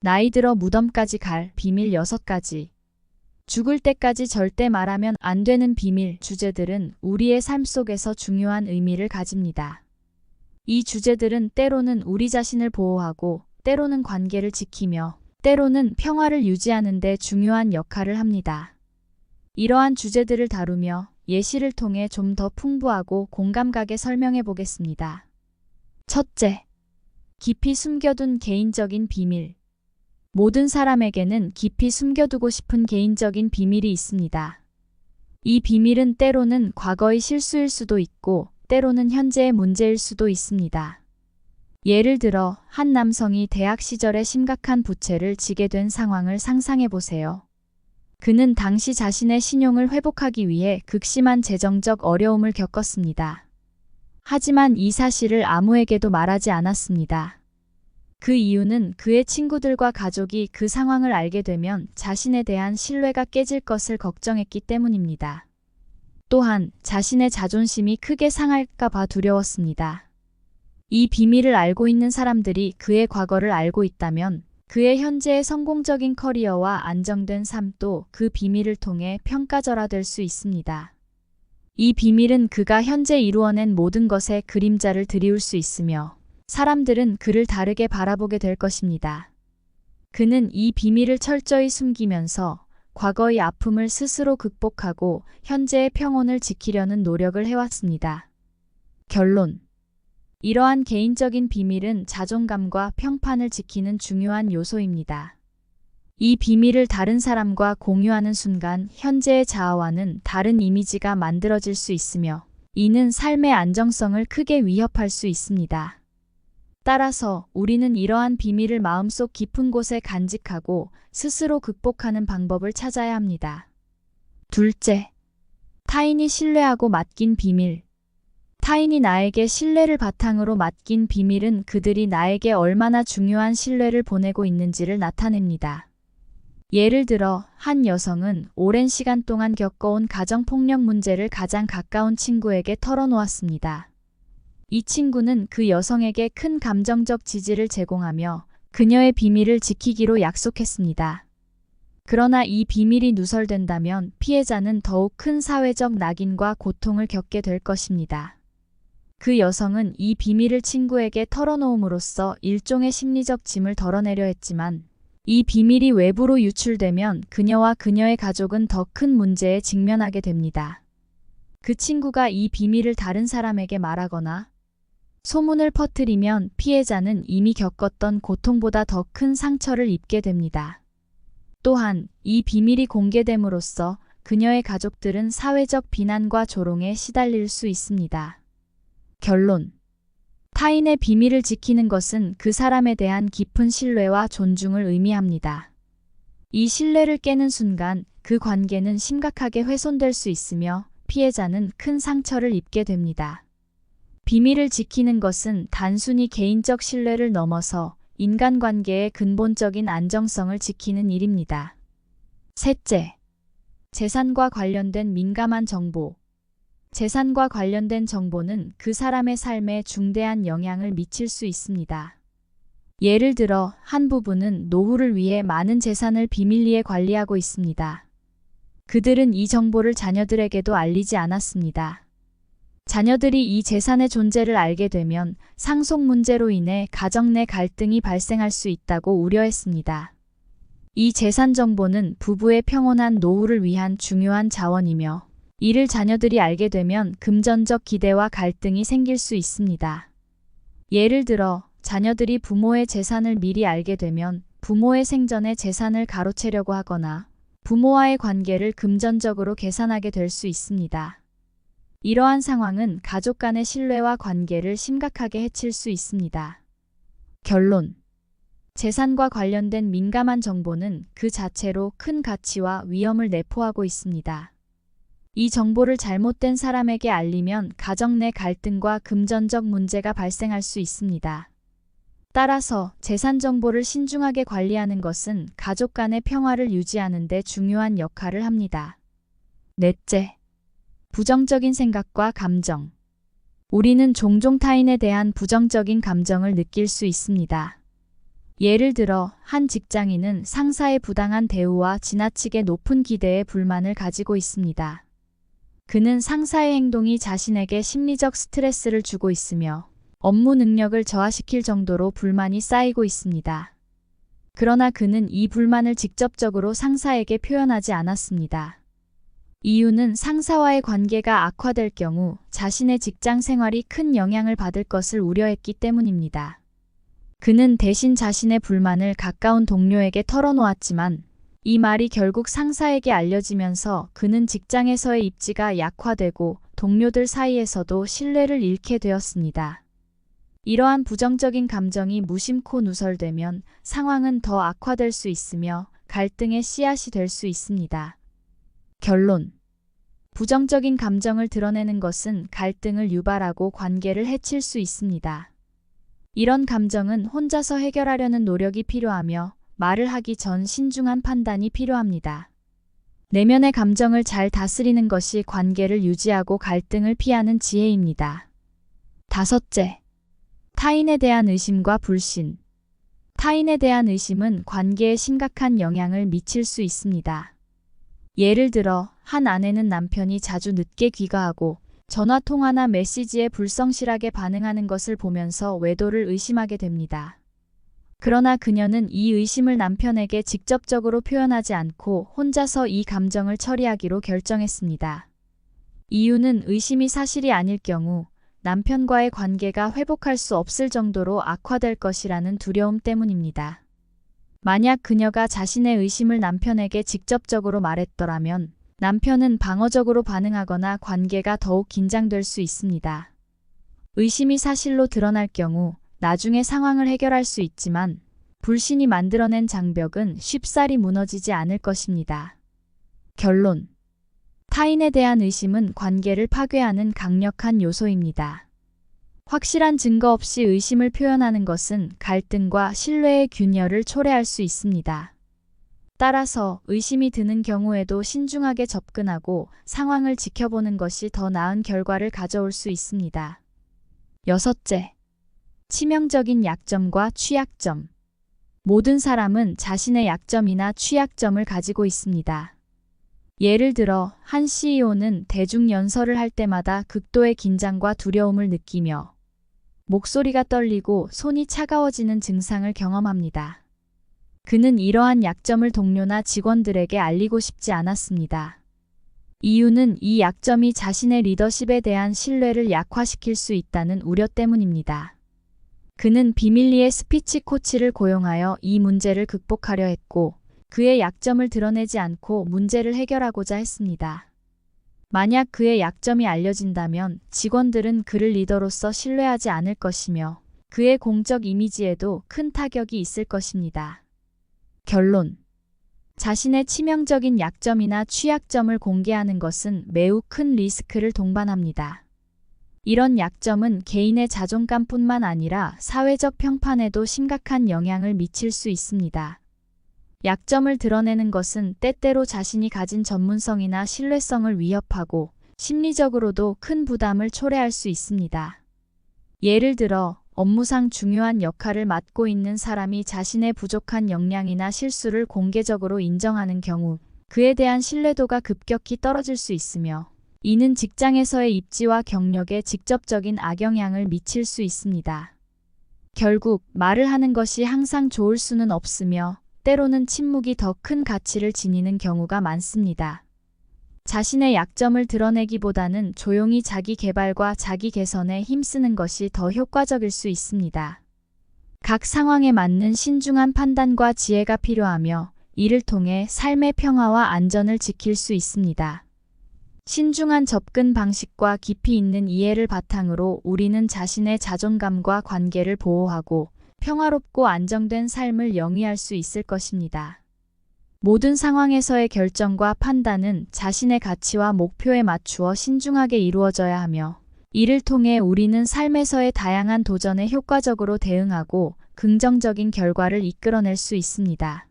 나이 들어 무덤까지 갈 비밀 6가지. 죽을 때까지 절대 말하면 안 되는 비밀 주제들은 우리의 삶 속에서 중요한 의미를 가집니다. 이 주제들은 때로는 우리 자신을 보호하고 때로는 관계를 지키며 때로는 평화를 유지하는 데 중요한 역할을 합니다. 이러한 주제들을 다루며 예시를 통해 좀 더 풍부하고 공감 가게 설명해 보겠습니다. 첫째, 깊이 숨겨둔 개인적인 비밀. 모든 사람에게는 깊이 숨겨두고 싶은 개인적인 비밀이 있습니다. 이 비밀은 때로는 과거의 실수일 수도 있고 때로는 현재의 문제일 수도 있습니다. 예를 들어 한 남성이 대학 시절에 심각한 부채를 지게 된 상황을 상상해 보세요. 그는 당시 자신의 신용을 회복하기 위해 극심한 재정적 어려움을 겪었습니다. 하지만 이 사실을 아무에게도 말하지 않았습니다. 그 이유는 그의 친구들과 가족이 그 상황을 알게 되면 자신에 대한 신뢰가 깨질 것을 걱정했기 때문입니다. 또한 자신의 자존심이 크게 상할까 봐 두려웠습니다. 이 비밀을 알고 있는 사람들이 그의 과거를 알고 있다면 그의 현재의 성공적인 커리어와 안정된 삶도 그 비밀을 통해 평가절하될 수 있습니다. 이 비밀은 그가 현재 이루어낸 모든 것에 그림자를 드리울 수 있으며 사람들은 그를 다르게 바라보게 될 것입니다. 그는 이 비밀을 철저히 숨기면서 과거의 아픔을 스스로 극복하고 현재의 평온을 지키려는 노력을 해왔습니다. 결론. 이러한 개인적인 비밀은 자존감과 평판을 지키는 중요한 요소입니다. 이 비밀을 다른 사람과 공유하는 순간 현재의 자아와는 다른 이미지가 만들어질 수 있으며 이는 삶의 안정성을 크게 위협할 수 있습니다. 따라서 우리는 이러한 비밀을 마음속 깊은 곳에 간직하고 스스로 극복하는 방법을 찾아야 합니다. 둘째, 타인이 신뢰하고 맡긴 비밀. 타인이 나에게 신뢰를 바탕으로 맡긴 비밀은 그들이 나에게 얼마나 중요한 신뢰를 보내고 있는지를 나타냅니다. 예를 들어, 한 여성은 오랜 시간 동안 겪어온 가정폭력 문제를 가장 가까운 친구에게 털어놓았습니다. 이 친구는 그 여성에게 큰 감정적 지지를 제공하며 그녀의 비밀을 지키기로 약속했습니다. 그러나 이 비밀이 누설된다면 피해자는 더욱 큰 사회적 낙인과 고통을 겪게 될 것입니다. 그 여성은 이 비밀을 친구에게 털어놓음으로써 일종의 심리적 짐을 덜어내려 했지만 이 비밀이 외부로 유출되면 그녀와 그녀의 가족은 더 큰 문제에 직면하게 됩니다. 그 친구가 이 비밀을 다른 사람에게 말하거나 소문을 퍼뜨리면 피해자는 이미 겪었던 고통보다 더 큰 상처를 입게 됩니다. 또한 이 비밀이 공개됨으로써 그녀의 가족들은 사회적 비난과 조롱에 시달릴 수 있습니다. 결론. 타인의 비밀을 지키는 것은 그 사람에 대한 깊은 신뢰와 존중을 의미합니다. 이 신뢰를 깨는 순간 그 관계는 심각하게 훼손될 수 있으며 피해자는 큰 상처를 입게 됩니다. 비밀을 지키는 것은 단순히 개인적 신뢰를 넘어서 인간관계의 근본적인 안정성을 지키는 일입니다. 셋째, 재산과 관련된 민감한 정보. 재산과 관련된 정보는 그 사람의 삶에 중대한 영향을 미칠 수 있습니다. 예를 들어 한 부부는 노후를 위해 많은 재산을 비밀리에 관리하고 있습니다. 그들은 이 정보를 자녀들에게도 알리지 않았습니다. 자녀들이 이 재산의 존재를 알게 되면 상속 문제로 인해 가정 내 갈등이 발생할 수 있다고 우려했습니다. 이 재산 정보는 부부의 평온한 노후를 위한 중요한 자원이며 이를 자녀들이 알게 되면 금전적 기대와 갈등이 생길 수 있습니다. 예를 들어 자녀들이 부모의 재산을 미리 알게 되면 부모의 생전의 재산을 가로채려고 하거나 부모와의 관계를 금전적으로 계산하게 될 수 있습니다. 이러한 상황은 가족 간의 신뢰와 관계를 심각하게 해칠 수 있습니다. 결론. 재산과 관련된 민감한 정보는 그 자체로 큰 가치와 위험을 내포하고 있습니다. 이 정보를 잘못된 사람에게 알리면 가정 내 갈등과 금전적 문제가 발생할 수 있습니다. 따라서 재산 정보를 신중하게 관리하는 것은 가족 간의 평화를 유지하는 데 중요한 역할을 합니다. 넷째. 부정적인 생각과 감정. 우리는 종종 타인에 대한 부정적인 감정을 느낄 수 있습니다. 예를 들어 한 직장인은 상사의 부당한 대우와 지나치게 높은 기대에 불만을 가지고 있습니다. 그는 상사의 행동이 자신에게 심리적 스트레스를 주고 있으며 업무 능력을 저하시킬 정도로 불만이 쌓이고 있습니다. 그러나 그는 이 불만을 직접적으로 상사에게 표현하지 않았습니다. 이유는 상사와의 관계가 악화될 경우 자신의 직장 생활이 큰 영향을 받을 것을 우려했기 때문입니다. 그는 대신 자신의 불만을 가까운 동료에게 털어놓았지만 이 말이 결국 상사에게 알려지면서 그는 직장에서의 입지가 약화되고 동료들 사이에서도 신뢰를 잃게 되었습니다. 이러한 부정적인 감정이 무심코 누설되면 상황은 더 악화될 수 있으며 갈등의 씨앗이 될 수 있습니다. 결론. 부정적인 감정을 드러내는 것은 갈등을 유발하고 관계를 해칠 수 있습니다. 이런 감정은 혼자서 해결하려는 노력이 필요하며 말을 하기 전 신중한 판단이 필요합니다. 내면의 감정을 잘 다스리는 것이 관계를 유지하고 갈등을 피하는 지혜입니다. 다섯째. 타인에 대한 의심과 불신. 타인에 대한 의심은 관계에 심각한 영향을 미칠 수 있습니다. 예를 들어, 한 아내는 남편이 자주 늦게 귀가하고 전화 통화나 메시지에 불성실하게 반응하는 것을 보면서 외도를 의심하게 됩니다. 그러나 그녀는 이 의심을 남편에게 직접적으로 표현하지 않고 혼자서 이 감정을 처리하기로 결정했습니다. 이유는 의심이 사실이 아닐 경우 남편과의 관계가 회복할 수 없을 정도로 악화될 것이라는 두려움 때문입니다. 만약 그녀가 자신의 의심을 남편에게 직접적으로 말했더라면 남편은 방어적으로 반응하거나 관계가 더욱 긴장될 수 있습니다. 의심이 사실로 드러날 경우 나중에 상황을 해결할 수 있지만 불신이 만들어낸 장벽은 쉽사리 무너지지 않을 것입니다. 결론. 타인에 대한 의심은 관계를 파괴하는 강력한 요소입니다. 확실한 증거 없이 의심을 표현하는 것은 갈등과 신뢰의 균열을 초래할 수 있습니다. 따라서 의심이 드는 경우에도 신중하게 접근하고 상황을 지켜보는 것이 더 나은 결과를 가져올 수 있습니다. 여섯째. 치명적인 약점과 취약점. 모든 사람은 자신의 약점이나 취약점을 가지고 있습니다. 예를 들어, 한 CEO는 대중연설을 할 때마다 극도의 긴장과 두려움을 느끼며 목소리가 떨리고 손이 차가워지는 증상을 경험합니다. 그는 이러한 약점을 동료나 직원들에게 알리고 싶지 않았습니다. 이유는 이 약점이 자신의 리더십에 대한 신뢰를 약화시킬 수 있다는 우려 때문입니다. 그는 비밀리에 스피치 코치를 고용하여 이 문제를 극복하려 했고 그의 약점을 드러내지 않고 문제를 해결하고자 했습니다. 만약 그의 약점이 알려진다면 직원들은 그를 리더로서 신뢰하지 않을 것이며 그의 공적 이미지에도 큰 타격이 있을 것입니다. 결론. 자신의 치명적인 약점이나 취약점을 공개하는 것은 매우 큰 리스크를 동반합니다. 이런 약점은 개인의 자존감뿐만 아니라 사회적 평판에도 심각한 영향을 미칠 수 있습니다. 약점을 드러내는 것은 때때로 자신이 가진 전문성이나 신뢰성을 위협하고 심리적으로도 큰 부담을 초래할 수 있습니다. 예를 들어 업무상 중요한 역할을 맡고 있는 사람이 자신의 부족한 역량이나 실수를 공개적으로 인정하는 경우 그에 대한 신뢰도가 급격히 떨어질 수 있으며 이는 직장에서의 입지와 경력에 직접적인 악영향을 미칠 수 있습니다. 결국 말을 하는 것이 항상 좋을 수는 없으며 때로는 침묵이 더 큰 가치를 지니는 경우가 많습니다. 자신의 약점을 드러내기보다는 조용히 자기 개발과 자기 개선에 힘쓰는 것이 더 효과적일 수 있습니다. 각 상황에 맞는 신중한 판단과 지혜가 필요하며 이를 통해 삶의 평화와 안전을 지킬 수 있습니다. 신중한 접근 방식과 깊이 있는 이해를 바탕으로 우리는 자신의 자존감과 관계를 보호하고 평화롭고 안정된 삶을 영위할 수 있을 것입니다. 모든 상황에서의 결정과 판단은 자신의 가치와 목표에 맞추어 신중하게 이루어져야 하며 이를 통해 우리는 삶에서의 다양한 도전에 효과적으로 대응하고 긍정적인 결과를 이끌어낼 수 있습니다.